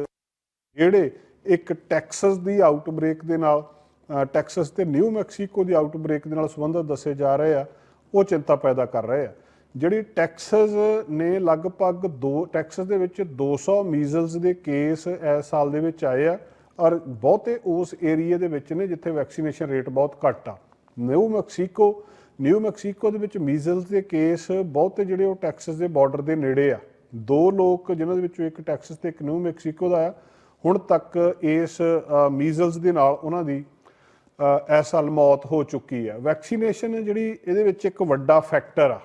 ਜਿਹੜੇ ਇੱਕ ਟੈਕਸਸ ਦੀ ਆਊਟਬ੍ਰੇਕ ਦੇ ਨਾਲ ਅ, ਟੈਕਸਸ ਤੇ ਨਿਊ ਮੈਕਸੀਕੋ ਦੀ ਆਊਟਬ੍ਰੇਕ ਦੇ ਨਾਲ ਸੰਬੰਧਿਤ ਦੱਸੇ ਜਾ ਰਹੇ ਆ। ਉਹ ਚਿੰਤਾ ਪੈਦਾ ਕਰ ਰਹੇ ਆ। ਜਿਹੜੀ ਟੈਕਸਸ ਨੇ ਲਗਭਗ ਦੋ, ਟੈਕਸਸ ਦੇ ਵਿੱਚ 200 ਮੀਜ਼ਲਸ ਦੇ ਕੇਸ ਇਸ ਸਾਲ ਦੇ ਵਿੱਚ ਆਏ ਆ ਔਰ ਬਹੁਤੇ ਉਸ ਏਰੀਆ ਦੇ ਵਿੱਚ ਨੇ ਜਿੱਥੇ ਵੈਕਸੀਨੇਸ਼ਨ ਰੇਟ ਬਹੁਤ ਘੱਟ ਆ। ਨਿਊ ਮੈਕਸੀਕੋ ਨਿਊ ਮੈਕਸੀਕੋ ਦੇ ਵਿੱਚ ਮੀਜ਼ਲਸ ਦੇ ਕੇਸ ਬਹੁਤੇ ਜਿਹੜੇ ਉਹ ਟੈਕਸਸ ਦੇ ਬਾਰਡਰ ਦੇ ਨੇੜੇ ਆ। ਦੋ ਲੋਕ ਜਿਨ੍ਹਾਂ ਦੇ ਵਿੱਚੋਂ ਇੱਕ ਟੈਕਸਸ ਤੇ ਇੱਕ ਨਿਊ ਮੈਕਸੀਕੋ ਦਾ ਆ। ਹੁਣ ਤੱਕ ਇਸ ਮੀਜ਼ਲਸ ਦੇ ਨਾਲ ਉਹਨਾਂ ਦੀ ਇਸ ਸਾਲ ਮੌਤ ਹੋ ਚੁੱਕੀ ਹੈ। ਵੈਕਸੀਨੇਸ਼ਨ ਜਿਹੜੀ ਇਹਦੇ ਵਿੱਚ ਇੱਕ ਵੱਡਾ ਫੈਕਟਰ ਆ।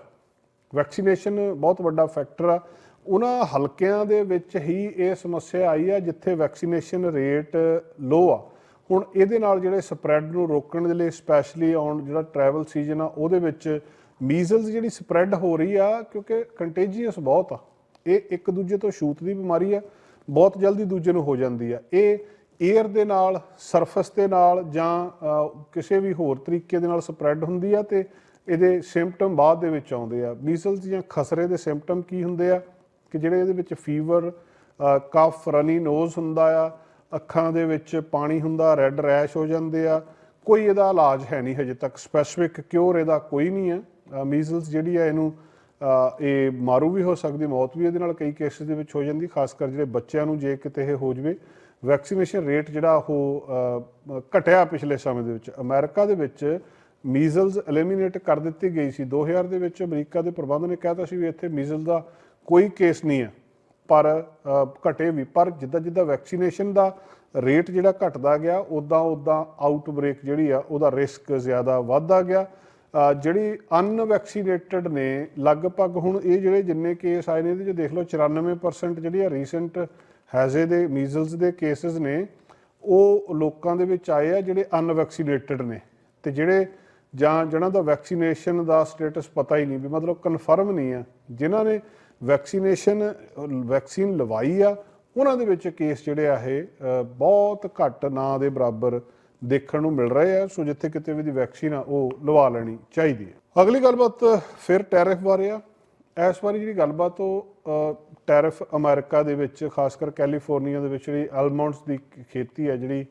ਵੈਕਸੀਨੇਸ਼ਨ ਬਹੁਤ ਵੱਡਾ ਫੈਕਟਰ ਆ। ਉਹਨਾਂ ਹਲਕਿਆਂ ਦੇ ਵਿੱਚ ਹੀ ਇਹ ਸਮੱਸਿਆ ਆਈ ਆ ਜਿੱਥੇ ਵੈਕਸੀਨੇਸ਼ਨ ਰੇਟ ਲੋ ਆ। ਹੁਣ ਇਹਦੇ ਨਾਲ ਜਿਹੜੇ ਸਪਰੈਡ ਨੂੰ ਰੋਕਣ ਦੇ ਲਈ ਸਪੈਸ਼ਲੀ ਔਨ ਜਿਹੜਾ ਟਰੈਵਲ ਸੀਜ਼ਨ ਆ, ਉਹਦੇ ਵਿੱਚ ਮੀਜ਼ਲਸ ਜਿਹੜੀ ਸਪਰੈਡ ਹੋ ਰਹੀ ਆ, ਕਿਉਂਕਿ ਕੰਟੇਜੀਅਸ ਬਹੁਤ ਆ। ਇਹ ਇੱਕ ਦੂਜੇ ਤੋਂ ਛੂਤ ਦੀ ਬਿਮਾਰੀ ਆ। ਬਹੁਤ ਜਲਦੀ ਦੂਜੇ ਨੂੰ ਹੋ ਜਾਂਦੀ ਆ। ਇਹ 에ਅਰ ਦੇ ਨਾਲ, ਸਰਫੇਸ ਦੇ ਨਾਲ ਜਾਂ ਕਿਸੇ ਵੀ ਹੋਰ ਤਰੀਕੇ ਦੇ ਨਾਲ ਸਪਰੈਡ ਹੁੰਦੀ ਆ ਤੇ ਇਹਦੇ ਸਿੰਪਟਮ ਬਾਅਦ ਦੇ ਵਿੱਚ ਆਉਂਦੇ ਆ। ਮੀਜ਼ਲਸ ਜਾਂ ਖਸਰੇ ਦੇ ਸਿੰਪਟਮ ਕੀ ਹੁੰਦੇ ਆ? ਕਿ ਜਿਹੜੇ ਇਹਦੇ ਵਿੱਚ ਫੀਵਰ ਕਫ ਰਨੀ ਨੋਜ਼ ਹੁੰਦਾ ਆ, ਅੱਖਾਂ ਦੇ ਵਿੱਚ ਪਾਣੀ ਹੁੰਦਾ ਰੈੱਡ ਰੈਸ਼ ਹੋ ਜਾਂਦੇ ਆ। ਕੋਈ ਇਹਦਾ ਇਲਾਜ ਹੈ ਨਹੀਂ ਹਜੇ ਤੱਕ ਸਪੈਸੀਫਿਕ ਕਿਉਰ ਇਹਦਾ ਕੋਈ ਨਹੀਂ ਹੈ ਮੀਜ਼ਲਸ ਜਿਹੜੀ ਆ ਇਹਨੂੰ ਇਹ ਮਾਰੂ ਵੀ ਹੋ ਸਕਦੀ, ਮੌਤ ਵੀ ਇਹਦੇ ਨਾਲ ਕਈ ਕੇਸਿਸ ਦੇ ਵਿੱਚ ਹੋ ਜਾਂਦੀ, ਖਾਸ ਕਰ ਜਿਹੜੇ ਬੱਚਿਆਂ ਨੂੰ ਜੇ ਕਿਤੇ ਇਹ ਹੋ ਜਵੇ। ਵੈਕਸੀਨੇਸ਼ਨ ਰੇਟ ਜਿਹੜਾ ਉਹ ਘਟਿਆ ਪਿਛਲੇ ਸਮੇਂ ਦੇ ਵਿੱਚ। ਅਮਰੀਕਾ ਦੇ ਵਿੱਚ ਮੀਜ਼ਲਸ ਐਲੀਮੀਨੇਟ ਕਰ ਦਿੱਤੀ ਗਈ ਸੀ। 2000 ਦੇ ਵਿੱਚ ਅਮਰੀਕਾ ਦੇ ਪ੍ਰਬੰਧ ਨੇ ਕਹਿਤਾ ਸੀ ਵੀ ਇੱਥੇ ਮੀਜ਼ਲ ਦਾ ਕੋਈ ਕੇਸ ਨਹੀਂ ਹੈ। ਪਰ ਘਟੇ ਵੀ। ਪਰ ਜਿੱਦਾਂ ਜਿੱਦਾਂ ਵੈਕਸੀਨੇਸ਼ਨ ਦਾ ਰੇਟ ਜਿਹੜਾ ਘਟਦਾ ਗਿਆ ਉਦਾਂ ਉਦਾਂ ਆਊਟਬ੍ਰੇਕ ਜਿਹੜੀ ਆ, ਉਹਦਾ ਰਿਸਕ ਜ਼ਿਆਦਾ ਵੱਧਦਾ ਗਿਆ। ਜਿਹੜੀ ਅਨਵੈਕਸੀਨੇਟਡ ਨੇ, ਲਗਭਗ ਹੁਣ ਇਹ ਜਿਹੜੇ ਜਿੰਨੇ ਕੇਸ ਆਏ ਨੇ, ਇਹਦੇ ਚ ਦੇਖ ਲਓ 94% ਜਿਹੜੀ ਆ ਰੀਸੈਂਟ ਹੈਜ਼ੇ ਦੇ ਮੀਜ਼ਲਸ ਦੇ ਕੇਸਸ ਨੇ, ਉਹ ਲੋਕਾਂ ਦੇ ਵਿੱਚ ਆਏ ਆ ਜਿਹੜੇ ਅਨਵੈਕਸੀਨੇਟਡ ਨੇ। ਤੇ ਜਿਹੜੇ ਜਾਂ ਜਿਹਨਾਂ ਦਾ ਵੈਕਸੀਨੇਸ਼ਨ ਦਾ ਸਟੇਟਸ ਪਤਾ ਹੀ ਨਹੀਂ ਵੀ ਮਤਲਬ ਕਨਫਰਮ ਨਹੀਂ ਆ, ਜਿਨ੍ਹਾਂ ਨੇ ਵੈਕਸੀਨੇਸ਼ਨ ਵੈਕਸੀਨ ਲਵਾਈ ਆ, ਉਹਨਾਂ ਦੇ ਵਿੱਚ ਕੇਸ ਜਿਹੜੇ ਆ ਇਹ ਬਹੁਤ ਘੱਟ ਨਾ ਦੇ ਬਰਾਬਰ ਦੇਖਣ ਨੂੰ ਮਿਲ ਰਹੇ ਆ। ਸੋ ਜਿੱਥੇ ਕਿਤੇ ਵੀ ਦੀ ਵੈਕਸੀਨ ਆ, ਉਹ ਲਵਾ ਲੈਣੀ ਚਾਹੀਦੀ ਹੈ ਅਗਲੀ ਗੱਲਬਾਤ ਫਿਰ ਟੈਰਿਫ ਬਾਰੇ ਆ। ਇਸ ਵਾਰੀ ਜਿਹੜੀ ਗੱਲਬਾਤ ਉਹ ਟੈਰਿਫ ਅਮਰੀਕਾ ਦੇ ਵਿੱਚ, ਖਾਸ ਕਰ ਕੈਲੀਫੋਰਨੀਆ ਦੇ ਵਿੱਚ ਜਿਹੜੀ ਆਲਮੰਡਸ ਦੀ ਖੇਤੀ ਹੈ, ਜਿਹੜੀ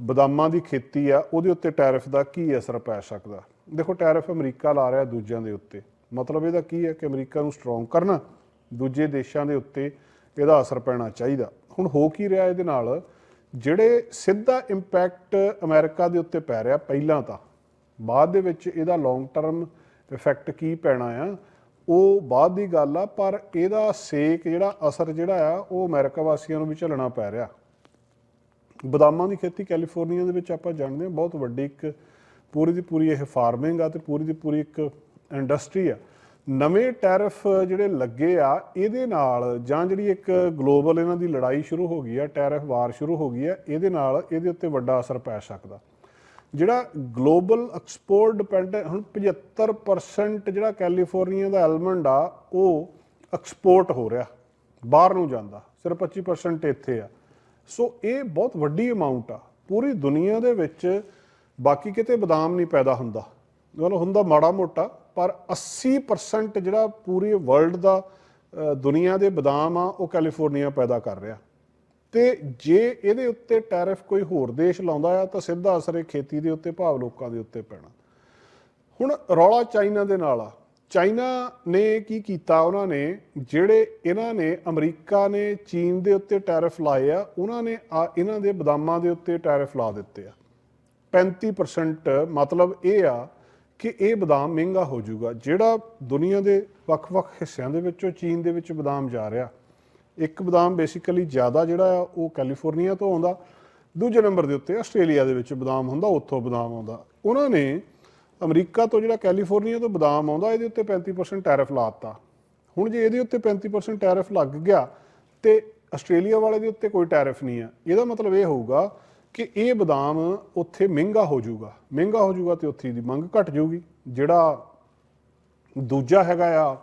ਬਦਾਮਾਂ ਦੀ ਖੇਤੀ ਆ, ਉਹਦੇ ਉੱਤੇ ਟੈਰਿਫ ਦਾ ਕੀ ਅਸਰ ਪੈ ਸਕਦਾ? ਦੇਖੋ, ਟੈਰਿਫ ਅਮਰੀਕਾ ਲਾ ਰਿਹਾ ਦੂਜਿਆਂ ਦੇ ਉੱਤੇ। ਮਤਲਬ ਇਹਦਾ ਕੀ ਹੈ ਕਿ ਅਮਰੀਕਾ ਨੂੰ ਸਟਰੋਂਗ ਕਰਨਾ, ਦੂਜੇ ਦੇਸ਼ਾਂ ਦੇ ਉੱਤੇ ਇਹਦਾ ਅਸਰ ਪੈਣਾ ਚਾਹੀਦਾ। ਹੁਣ ਹੋ ਕੀ ਰਿਹਾ ਇਹਦੇ ਨਾਲ? ਜਿਹੜੇ ਸਿੱਧਾ ਇੰਪੈਕਟ ਅਮਰੀਕਾ ਦੇ ਉੱਤੇ ਪੈ ਰਿਹਾ ਪਹਿਲਾਂ ਤਾਂ, ਬਾਅਦ ਦੇ ਵਿੱਚ ਇਹਦਾ ਲੌਂਗ ਟਰਮ ਇਫੈਕਟ ਕੀ ਪੈਣਾ ਆ? ਉਹ ਬਾਅਦ ਦੀ ਗੱਲ ਆ, ਪਰ ਇਹਦਾ ਸੇਕ ਜਿਹੜਾ ਅਸਰ ਜਿਹੜਾ ਆ, ਉਹ ਅਮਰੀਕਾ ਵਾਸੀਆਂ ਨੂੰ ਵੀ ਝੱਲਣਾ ਪੈ ਰਿਹਾ। ਬਦਾਮਾਂ ਦੀ ਖੇਤੀ ਕੈਲੀਫੋਰਨੀਆ ਦੇ ਵਿੱਚ ਆਪਾਂ ਜਾਣਦੇ ਹਾਂ, ਬਹੁਤ ਵੱਡੀ ਇੱਕ ਪੂਰੀ ਦੀ ਪੂਰੀ ਇਹ ਫਾਰਮਿੰਗ ਆ ਤੇ ਪੂਰੀ ਦੀ ਪੂਰੀ ਇੱਕ ਇੰਡਸਟਰੀ ਆ। ਨਵੇਂ ਟੈਰਿਫ ਜਿਹੜੇ ਲੱਗੇ ਆ, ਇਹਦੇ ਨਾਲ ਜਾਂ ਜਿਹੜੀ ਇੱਕ ਗਲੋਬਲ ਇਹਨਾਂ ਦੀ ਲੜਾਈ ਸ਼ੁਰੂ ਹੋ ਗਈ ਆ, ਟੈਰਿਫ ਵਾਰ ਸ਼ੁਰੂ ਹੋ ਗਈ ਆ, ਇਹਦੇ ਨਾਲ ਇਹਦੇ ਉੱਤੇ ਵੱਡਾ ਅਸਰ ਪੈ ਸਕਦਾ। ਜਿਹੜਾ ਗਲੋਬਲ ਐਕਸਪੋਰਟ ਡਿਪੈਂਡ ਹੁਣ 75% ਜਿਹੜਾ ਕੈਲੀਫੋਰਨੀਆ ਦਾ ਐਲਮੰਡ ਆ, ਉਹ ਐਕਸਪੋਰਟ ਹੋ ਰਿਹਾ, ਬਾਹਰ ਨੂੰ ਜਾਂਦਾ, ਸਿਰਫ 25% ਇੱਥੇ ਆ। ਸੋ ਇਹ ਬਹੁਤ ਵੱਡੀ ਅਮਾਉਂਟ ਆ। ਪੂਰੀ ਦੁਨੀਆ ਦੇ ਵਿੱਚ ਬਾਕੀ ਕਿਤੇ ਬਦਾਮ ਨਹੀਂ ਪੈਦਾ ਹੁੰਦਾ। ਮਤਲਬ ਹੁੰਦਾ ਮਾੜਾ ਮੋਟਾ, ਪਰ 80% ਜਿਹੜਾ ਪੂਰੀ ਵਰਲਡ ਦਾ ਦੁਨੀਆ ਦੇ ਬਦਾਮ ਆ, ਉਹ ਕੈਲੀਫੋਰਨੀਆ ਪੈਦਾ ਕਰ ਰਿਹਾ। ਤੇ ਜੇ ਇਹਦੇ ਉੱਤੇ ਟੈਰਿਫ ਕੋਈ ਹੋਰ ਦੇਸ਼ ਲਾਉਂਦਾ ਆ, ਤਾਂ ਸਿੱਧਾ ਅਸਰ ਇਹ ਖੇਤੀ ਦੇ ਉੱਤੇ, ਭਾਵ ਲੋਕਾਂ ਦੇ ਉੱਤੇ ਪੈਣਾ। ਹੁਣ ਰੌਲਾ ਚਾਈਨਾ ਦੇ ਨਾਲ ਆ। ਚਾਈਨਾ ਨੇ ਕੀ ਕੀਤਾ ਉਹਨਾਂ ਨੇ? ਜਿਹੜੇ ਇਹਨਾਂ ਨੇ, ਅਮਰੀਕਾ ਨੇ ਚੀਨ ਦੇ ਉੱਤੇ ਟੈਰਿਫ ਲਾਏ ਆ, ਉਹਨਾਂ ਨੇ ਆ ਇਹਨਾਂ ਦੇ ਬਦਾਮਾਂ ਦੇ ਉੱਤੇ ਟੈਰਿਫ ਲਾ ਦਿੱਤੇ ਆ। 35% ਮਤਲਬ ਇਹ ਆ ਕਿ ਇਹ ਬਦਾਮ ਮਹਿੰਗਾ ਹੋ ਜਾਊਗਾ। ਜਿਹੜਾ ਦੁਨੀਆ ਦੇ ਵੱਖ-ਵੱਖ ਹਿੱਸਿਆਂ ਦੇ ਵਿੱਚੋਂ ਚੀਨ ਦੇ ਵਿੱਚ ਬਦਾਮ ਜਾ ਰਿਹਾ ਇੱਕ ਬਦਾਮ ਬੇਸਿਕਲੀ ਜ਼ਿਆਦਾ ਜਿਹੜਾ ਆ, ਉਹ ਕੈਲੀਫੋਰਨੀਆ ਤੋਂ ਆਉਂਦਾ, ਦੂਜੇ ਨੰਬਰ ਦੇ ਉੱਤੇ ਆਸਟ੍ਰੇਲੀਆ ਦੇ ਵਿੱਚ ਬਦਾਮ ਹੁੰਦਾ, ਉੱਥੋਂ ਬਦਾਮ ਆਉਂਦਾ। ਉਹਨਾਂ ਨੇ ਅਮਰੀਕਾ ਤੋਂ ਜਿਹੜਾ ਕੈਲੀਫੋਰਨੀਆ ਤੋਂ ਬਦਾਮ ਆਉਂਦਾ, ਇਹਦੇ ਉੱਤੇ 35% ਟੈਰਿਫ ਲਾਤਾ ਹੁਣ ਜੇ ਇਹਦੇ ਉੱਤੇ 35% ਟੈਰਿਫ ਲੱਗ ਗਿਆ, ਤੇ ਆਸਟ੍ਰੇਲੀਆ ਵਾਲੇ ਦੇ ਉੱਤੇ ਕੋਈ ਟੈਰਿਫ ਨਹੀਂ ਆ। ਇਹਦਾ ਮਤਲਬ ਇਹ ਹੋਊਗਾ ਕਿ ਇਹ ਬਦਾਮ ਉੱਥੇ ਮਹਿੰਗਾ ਹੋ ਜਾਊਗਾ। ਮਹਿੰਗਾ ਹੋ ਜਾਊਗਾ ਤੇ ਉੱਥੇ ਦੀ ਮੰਗ ਘਟ ਜਾਊਗੀ। ਜਿਹੜਾ ਦੂਜਾ ਹੈਗਾ ਆ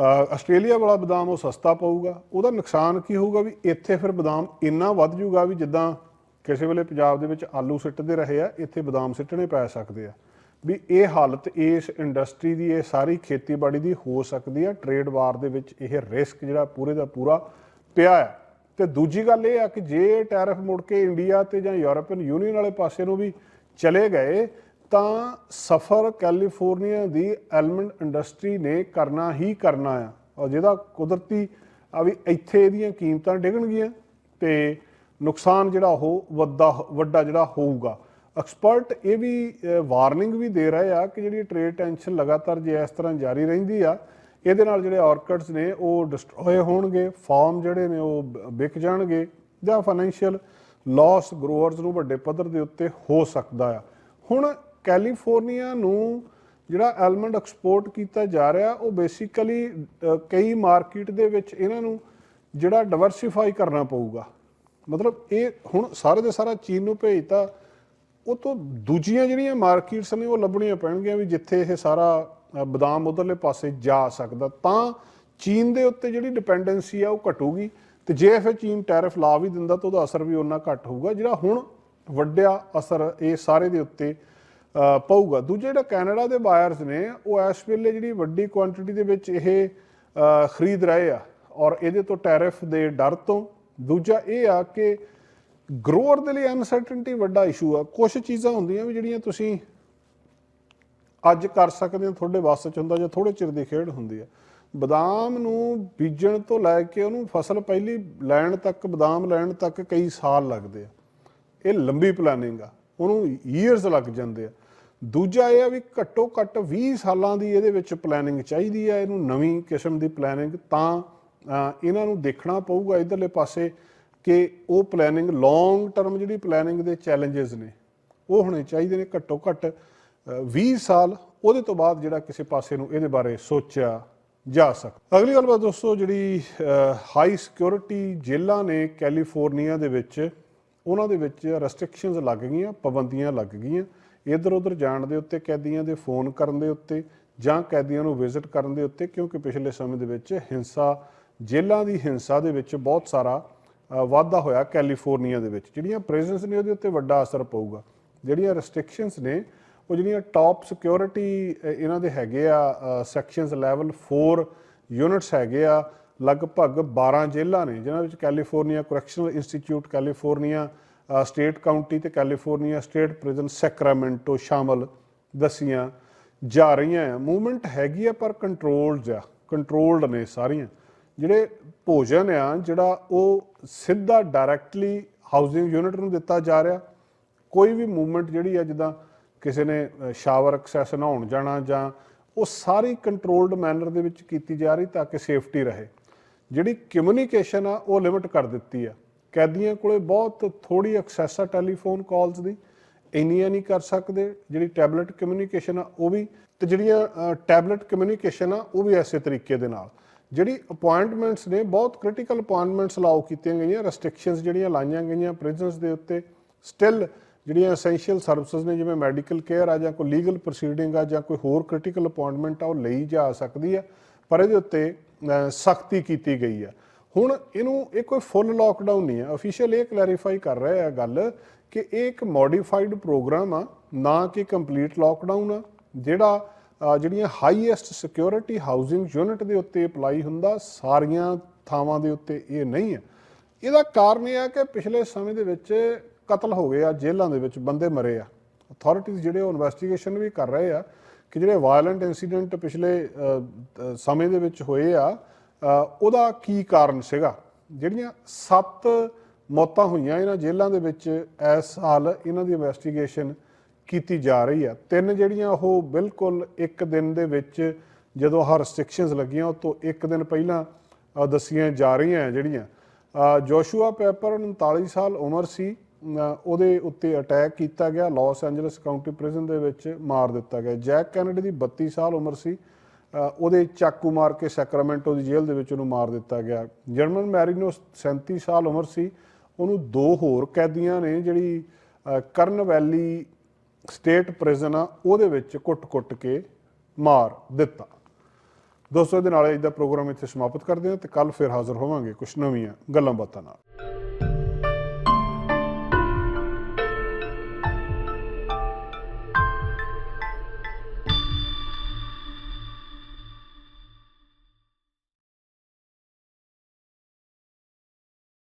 ਆਸਟ੍ਰੇਲੀਆ ਵਾਲਾ ਬਦਾਮ ਉਹ ਸਸਤਾ ਪਊਗਾ। ਉਹਦਾ ਨੁਕਸਾਨ ਕੀ ਹੋਊਗਾ ਵੀ ਇੱਥੇ ਫਿਰ ਬਦਾਮ ਇੰਨਾ ਵੱਧ ਜਾਊਗਾ ਵੀ ਜਿੱਦਾਂ ਕਿਸੇ ਵੇਲੇ ਪੰਜਾਬ ਦੇ ਵਿੱਚ ਆਲੂ ਸਿੱਟਦੇ ਰਹੇ ਆ, ਇੱਥੇ ਬਦਾਮ ਸਿੱਟਣੇ ਪੈ ਸਕਦੇ ਆ। ਵੀ ਇਹ ਹਾਲਤ, ਇਸ ਇੰਡਸਟਰੀ ਦੀ, ਇਹ ਸਾਰੀ ਖੇਤੀਬਾੜੀ ਦੀ ਹੋ ਸਕਦੀ ਆ। ਟ੍ਰੇਡ ਵਾਰ ਦੇ ਵਿੱਚ ਇਹ ਰਿਸਕ ਜਿਹੜਾ ਪੂਰੇ ਦਾ ਪੂਰਾ ਪਿਆ ਹੈ ਤੇ ਦੂਜੀ ਗੱਲ ਇਹ ਆ ਕਿ ਜੇ ਟੈਰਿਫ ਮੁੜ ਕੇ ਇੰਡੀਆ ਤੇ ਜਾਂ ਯੂਰਪੀਅਨ ਯੂਨੀਅਨ ਵਾਲੇ ਪਾਸੇ ਨੂੰ ਵੀ ਚਲੇ ਗਏ ਤਾਂ ਸਫਰ ਕੈਲੀਫੋਰਨੀਆ ਦੀ ਐਲਮੰਡ ਇੰਡਸਟਰੀ ਨੇ ਕਰਨਾ ਹੀ ਕਰਨਾ ਆ। ਔਰ ਜਿਹਦਾ ਕੁਦਰਤੀ, ਆ ਵੀ ਇੱਥੇ ਇਹਦੀਆਂ ਕੀਮਤਾਂ ਡਿੱਗਣਗੀਆਂ ਤੇ ਨੁਕਸਾਨ ਜਿਹੜਾ ਉਹ ਵੱਡਾ ਵੱਡਾ ਜਿਹੜਾ ਹੋਊਗਾ। ਐਕਸਪਰਟ ਇਹ ਵੀ ਵਾਰਨਿੰਗ ਵੀ ਦੇ ਰਹੇ ਆ ਕਿ ਜਿਹੜੀ ਟ੍ਰੇਡ ਟੈਨਸ਼ਨ ਲਗਾਤਾਰ ਜੇ ਇਸ ਤਰ੍ਹਾਂ ਜਾਰੀ ਰਹਿੰਦੀ ਆ, ਇਹਦੇ ਨਾਲ ਜਿਹੜੇ ਆਰਕਡਸ ਨੇ ਉਹ ਡਿਸਟਰੋਏ ਹੋਣਗੇ, ਫਾਰਮ ਜਿਹੜੇ ਨੇ ਉਹ ਵਿਕ ਜਾਣਗੇ ਜਾਂ ਫਾਈਨੈਂਸ਼ੀਅਲ ਲਾਸ ਗਰੋਅਰਸ ਨੂੰ ਵੱਡੇ ਪੱਧਰ ਦੇ ਉੱਤੇ ਹੋ ਸਕਦਾ ਆ। ਹੁਣ ਕੈਲੀਫੋਰਨੀਆ ਨੂੰ ਜਿਹੜਾ ਐਲਮੰਡ ਐਕਸਪੋਰਟ ਕੀਤਾ ਜਾ ਰਿਹਾ, ਉਹ ਬੇਸਿਕਲੀ ਕਈ ਮਾਰਕੀਟ ਦੇ ਵਿੱਚ ਇਹਨਾਂ ਨੂੰ ਜਿਹੜਾ ਡਿਵਰਸਿਫਾਈ ਕਰਨਾ ਪਊਗਾ। ਮਤਲਬ ਇਹ ਹੁਣ ਸਾਰੇ ਦੇ ਸਾਰਾ ਚੀਨ ਨੂੰ ਭੇਜਤਾ, ਉਹ ਤੋਂ ਦੂਜੀਆਂ ਜਿਹੜੀਆਂ ਮਾਰਕੀਟਸ ਨੇ, ਉਹ ਲੱਭਣੀਆਂ ਪੈਣਗੀਆਂ ਵੀ ਜਿੱਥੇ ਇਹ ਸਾਰਾ ਬਦਾਮ ਉਧਰਲੇ ਪਾਸੇ ਜਾ ਸਕਦਾ। ਤਾਂ ਚੀਨ ਦੇ ਉੱਤੇ ਜਿਹੜੀ ਡਿਪੈਂਡੈਂਸੀ ਆ, ਉਹ ਘਟੂਗੀ ਤੇ ਜੇ ਫਿਰ ਚੀਨ ਟੈਰਿਫ ਲਾ ਵੀ ਦਿੰਦਾ, ਤਾਂ ਉਹਦਾ ਅਸਰ ਵੀ ਉਹਨਾਂ ਘੱਟ ਹੋਊਗਾ, ਜਿਹੜਾ ਹੁਣ ਵੱਡਿਆ ਅਸਰ ਇਹ ਸਾਰੇ ਦੇ ਉੱਤੇ ਪਊਗਾ। ਦੂਜੇ ਜਿਹੜਾ ਕੈਨੇਡਾ ਦੇ ਬਾਇਰਸ ਨੇ, ਉਹ ਇਸ ਵੇਲੇ ਜਿਹੜੀ ਵੱਡੀ ਕੁਆਂਟੀਟੀ ਦੇ ਵਿੱਚ ਇਹ ਖਰੀਦ ਰਹੇ ਆ ਔਰ ਇਹਦੇ ਤੋਂ ਟੈਰਿਫ ਦੇ ਡਰ ਤੋਂ। ਦੂਜਾ ਇਹ ਆ ਕਿ ਗਰੋਅਰ ਦੇ ਲਈ ਅਨਸਰਟਨਟੀ ਵੱਡਾ ਇਸ਼ੂ ਆ। ਕੁਝ ਚੀਜ਼ਾਂ ਹੁੰਦੀਆਂ ਵੀ ਜਿਹੜੀਆਂ ਤੁਸੀਂ ਅੱਜ ਕਰ ਸਕਦੇ ਹੋ, ਤੁਹਾਡੇ ਵਾਸਤੇ ਚ ਹੁੰਦਾ ਜਾਂ ਥੋੜੇ ਚਿਰ ਦੀ ਖੇਡ ਹੁੰਦੀ ਆ। ਬਦਾਮ ਨੂੰ ਬੀਜਣ ਤੋਂ ਲੈ ਕੇ ਉਹਨੂੰ ਫਸਲ ਪਹਿਲੀ ਲੈਣ ਤੱਕ, ਬਦਾਮ ਲੈਣ ਤੱਕ ਕਈ ਸਾਲ ਲੱਗਦੇ ਆ। ਇਹ ਲੰਬੀ ਪਲਾਨਿੰਗ ਆ। ਉਹਨੂੰ ਈਅਰਸ ਲੱਗ ਜਾਂਦੇ ਆ। ਦੂਜਾ ਇਹ ਆ ਵੀ ਘੱਟੋ ਘੱਟ 20 ਸਾਲਾਂ ਦੀ ਇਹਦੇ ਵਿੱਚ ਪਲੈਨਿੰਗ ਚਾਹੀਦੀ ਆ ਇਹਨੂੰ ਨਵੀਂ ਕਿਸਮ ਦੀ ਪਲੈਨਿੰਗ ਤਾਂ ਇਹਨਾਂ ਨੂੰ ਦੇਖਣਾ ਪਊਗਾ ਇਧਰਲੇ ਪਾਸੇ ਕਿ ਉਹ ਪਲੈਨਿੰਗ ਲੌਂਗ ਟਰਮ ਜਿਹੜੀ ਪਲੈਨਿੰਗ ਦੇ ਚੈਲੰਜਸ ਨੇ ਉਹ ਹੋਣੇ ਚਾਹੀਦੇ ਨੇ ਘੱਟੋ ਘੱਟ ਅ, 20 ਸਾਲ ਉਹਦੇ ਤੋਂ ਬਾਅਦ ਜਿਹੜਾ ਕਿਸੇ ਪਾਸੇ ਨੂੰ ਇਹਦੇ ਬਾਰੇ ਸੋਚਿਆ ਜਾ ਸਕਦਾ। ਅਗਲੀ ਗੱਲ ਬਾਤ ਦੋਸਤੋ ਜਿਹੜੀ ਹਾਈ ਸਿਕਿਉਰਿਟੀ ਜੇਲ੍ਹਾਂ ਨੇ ਕੈਲੀਫੋਰਨੀਆ ਦੇ ਵਿੱਚ ਉਹਨਾਂ ਦੇ ਵਿੱਚ ਰੈਸਟ੍ਰਿਕਸ਼ਨਸ ਲੱਗ ਗਈਆਂ ਪਾਬੰਦੀਆਂ ਲੱਗ ਗਈਆਂ। ਇਧਰ ਉਧਰ ਜਾਣ ਦੇ ਉੱਤੇ ਕੈਦੀਆਂ ਦੇ ਫੋਨ ਕਰਨ ਦੇ ਉੱਤੇ ਜਾਂ ਕੈਦੀਆਂ ਨੂੰ ਵਿਜ਼ਿਟ ਕਰਨ ਦੇ ਉੱਤੇ, ਕਿਉਂਕਿ ਪਿਛਲੇ ਸਮੇਂ ਦੇ ਵਿੱਚ ਹਿੰਸਾ, ਜੇਲ੍ਹਾਂ ਦੀ ਹਿੰਸਾ ਦੇ ਵਿੱਚ ਬਹੁਤ ਸਾਰਾ ਵਾਧਾ ਹੋਇਆ ਕੈਲੀਫੋਰਨੀਆ ਦੇ ਵਿੱਚ। ਜਿਹੜੀਆਂ ਪ੍ਰੈਜੈਂਸ ਨੇ ਉਹਦੇ ਉੱਤੇ ਵੱਡਾ ਅਸਰ ਪਊਗਾ। ਜਿਹੜੀਆਂ ਰੈਸਟ੍ਰਿਕਸ਼ਨਸ ਨੇ, ਉਹ ਜਿਹੜੀਆਂ ਟਾਪ ਸਿਕਿਉਰਿਟੀ ਇਹਨਾਂ ਦੇ ਹੈਗੇ ਆ ਸੈਕਸ਼ਨਸ ਲੈਵਲ 4 ਯੂਨਿਟਸ ਹੈਗੇ ਆ, ਲਗਭਗ 12 ਜੇਲ੍ਹਾਂ ਨੇ, ਜਿਨ੍ਹਾਂ ਵਿੱਚ California Correctional Institute California State County ਤੇ ਕੈਲੀਫੋਰਨੀਆ ਸਟੇਟ ਪ੍ਰਿਜ਼ਨ ਸੈਕਰਾਮੈਂਟੋ ਸ਼ਾਮਲ ਦਸੀਆਂ ਜਾ ਰਹੀਆਂ ਆ। ਮੂਵਮੈਂਟ ਹੈਗੀ ਆ ਪਰ ਕੰਟਰੋਲਡ ਆ ਕੰਟਰੋਲਡ ਨੇ ਸਾਰੀਆਂ। ਜਿਹੜੇ ਭੋਜਨ ਆ, ਜਿਹੜਾ ਉਹ ਸਿੱਧਾ ਡਾਇਰੈਕਟਲੀ ਹਾਊਸਿੰਗ ਯੂਨਿਟ ਨੂੰ ਦਿੱਤਾ ਜਾ ਰਿਹਾ। ਕੋਈ ਵੀ ਮੂਵਮੈਂਟ ਜਿਹੜੀ ਆ, ਜਿੱਦਾਂ ਕਿਸੇ ਨੇ ਸ਼ਾਵਰ ਐਕਸੈਸ ਨਹਾਉਣ ਜਾਣਾ ਜਾਂ ਉਹ ਸਾਰੀ ਕੰਟਰੋਲਡ ਮੈਨਰ ਦੇ ਵਿੱਚ ਕੀਤੀ ਜਾ ਰਹੀ ਤਾਂ ਕਿ ਸੇਫਟੀ ਰਹੇ। ਜਿਹੜੀ ਕਮਿਊਨੀਕੇਸ਼ਨ ਆ, ਉਹ ਲਿਮਿਟ ਕਰ ਦਿੱਤੀ ਆ। ਕੈਦੀਆਂ ਕੋਲੇ ਬਹੁਤ ਥੋੜੀ ਐਕਸੈਸ ਆ ਟੈਲੀਫੋਨ ਕਾਲਸ ਦੀ, ਇੰਨੀਆਂ ਨਹੀਂ ਕਰ ਸਕਦੇ, ਜਿਹੜੀ ਟੈਬਲੇਟ ਕਮਿਊਨੀਕੇਸ਼ਨ ਆ ਉਹ ਵੀ, ਤੇ ਜਿਹੜੀਆਂ ਟੈਬਲੇਟ ਕਮਿਊਨੀਕੇਸ਼ਨ ਆ ਉਹ ਵੀ ਐਸੇ ਤਰੀਕੇ ਦੇ ਨਾਲ। ਜਿਹੜੀ ਅਪਾਇੰਟਮੈਂਟਸ ਨੇ, ਬਹੁਤ ਕ੍ਰਿਟੀਕਲ ਅਪਾਇੰਟਮੈਂਟਸ ਲਾਓ ਕੀਤੀਆਂ ਗਈਆਂ ਰੈਸਟ੍ਰਿਕਸ਼ਨਸ ਜਿਹੜੀਆਂ ਲਾਈਆਂ ਗਈਆਂ ਪ੍ਰਿਜ਼ਨਸ ਦੇ ਉੱਤੇ ਸਟਿਲ ਜਿਹੜੀਆਂ ਐਸੈਂਸ਼ੀਅਲ ਸਰਵਿਸਿਜ਼ ਨੇ, ਜਿਵੇਂ ਮੈਡੀਕਲ ਕੇਅਰ ਆ ਜਾਂ ਕੋਈ ਲੀਗਲ ਪ੍ਰੋਸੀਡਿੰਗ ਆ ਜਾਂ ਕੋਈ ਹੋਰ ਕ੍ਰਿਟੀਕਲ ਅਪਾਇੰਟਮੈਂਟ ਆ, ਉਹ ਲਈ ਜਾ ਸਕਦੀ ਆ, ਪਰ ਇਹਦੇ ਉੱਤੇ ਸਖਤੀ ਕੀਤੀ ਗਈ ਆ। ਹੁਣ ਇਹਨੂੰ, ਇਹ ਕੋਈ ਫੁੱਲ ਲਾਕਡਾਊਨ ਨਹੀਂ ਹੈ। ਅਫੀਸ਼ੀਅਲ ਇਹ ਕਲੈਰੀਫਾਈ ਕਰ ਰਹੇ ਆ ਗੱਲ ਕਿ ਇਹ ਇੱਕ ਮੋਡੀਫਾਈਡ ਪ੍ਰੋਗਰਾਮ ਆ, ਨਾ ਕਿ ਕੰਪਲੀਟ ਲਾਕਡਾਊਨ ਆ, ਜਿਹੜਾ ਜਿਹੜੀਆਂ ਹਾਈਐਸਟ ਸਿਕਿਉਰਿਟੀ ਹਾਊਸਿੰਗ ਯੂਨਿਟ ਦੇ ਉੱਤੇ ਅਪਲਾਈ ਹੁੰਦਾ, ਸਾਰੀਆਂ ਥਾਵਾਂ ਦੇ ਉੱਤੇ ਇਹ ਨਹੀਂ ਹੈ। ਇਹਦਾ ਕਾਰਨ ਇਹ ਆ ਕਿ ਪਿਛਲੇ ਸਮੇਂ ਦੇ ਵਿੱਚ ਕਤਲ ਹੋ ਗਏ ਆ, ਜੇਲ੍ਹਾਂ ਦੇ ਵਿੱਚ ਬੰਦੇ ਮਰੇ ਆ। ਅਥਾਰਟੀਜ਼ ਜਿਹੜੇ ਉਹ ਇਨਵੈਸਟੀਗੇਸ਼ਨ ਵੀ ਕਰ ਰਹੇ ਆ ਕਿ ਜਿਹੜੇ ਵਾਇਲੈਂਟ ਇਨਸੀਡੈਂਟ ਪਿਛਲੇ ਸਮੇਂ ਦੇ ਵਿੱਚ ਹੋਏ ਆ ਉਹਦਾ ਕੀ ਕਾਰਨ ਸੀਗਾ? ਜਿਹੜੀਆਂ ਸੱਤ ਮੌਤਾਂ ਹੋਈਆਂ ਇਹਨਾਂ ਜੇਲ੍ਹਾਂ ਦੇ ਵਿੱਚ ਇਸ ਸਾਲ ਇਹਨਾਂ ਦੀ ਇਨਵੈਸਟੀਗੇਸ਼ਨ ਕੀਤੀ ਜਾ ਰਹੀ ਹੈ। ਤਿੰਨ ਜਿਹੜੀਆਂ ਉਹ ਬਿਲਕੁਲ ਇੱਕ ਦਿਨ ਦੇ ਵਿੱਚ ਜਦੋਂ ਆਹ ਰੈਸਟ੍ਰਿਕਸ਼ਨਸ ਲੱਗੀਆਂ ਉਹ ਤੋਂ ਇੱਕ ਦਿਨ ਪਹਿਲਾਂ ਅ, ਦੱਸੀਆਂ ਜਾ ਰਹੀਆਂ ਜਿਹੜੀਆਂ। ਜੋਸ਼ੂਆ ਪੈਪਰ 39 ਸਾਲ ਉਮਰ ਸੀ ਉਹਦੇ ਉੱਤੇ ਅਟੈਕ ਕੀਤਾ ਗਿਆ ਲਾਸ ਐਂਜਲਸ ਕਾਉਂਟੀ ਪ੍ਰਿਜ਼ਨ ਦੇ ਵਿੱਚ ਮਾਰ ਦਿੱਤਾ ਗਿਆ। ਜੈਕ ਕੈਨੇਡੀ ਦੀ 32 ਸਾਲ ਉਮਰ ਸੀ ਉਹਦੇ ਚਾਕੂ ਮਾਰ ਕੇ ਸੈਕਰਾਮੈਂਟੋ ਦੀ ਜੇਲ੍ਹ ਦੇ ਵਿੱਚ ਉਹਨੂੰ ਮਾਰ ਦਿੱਤਾ ਗਿਆ। ਜਰਮਨ ਮੈਰੀਨੋ 37 ਸਾਲ ਉਮਰ ਸੀ। ਉਹਨੂੰ ਦੋ ਹੋਰ ਕੈਦੀਆਂ ਨੇ ਜਿਹੜੀ ਕਰਨ ਵੈਲੀ ਸਟੇਟ ਪ੍ਰਿਜ਼ਨ ਆ, ਉਹਦੇ ਵਿੱਚ ਕੁੱਟ-ਕੁੱਟ ਕੇ ਮਾਰ ਦਿੱਤਾ। ਦੋਸਤੋ, ਇਹਦੇ ਨਾਲ ਅੱਜ ਦਾ ਪ੍ਰੋਗਰਾਮ ਇੱਥੇ ਸਮਾਪਤ ਕਰਦੇ ਹਾਂ ਤੇ ਕੱਲ ਫਿਰ ਹਾਜ਼ਰ ਹੋਵਾਂਗੇ ਕੁਝ ਨਵੀਆਂ ਗੱਲਾਂ ਬਾਤਾਂ ਨਾਲ।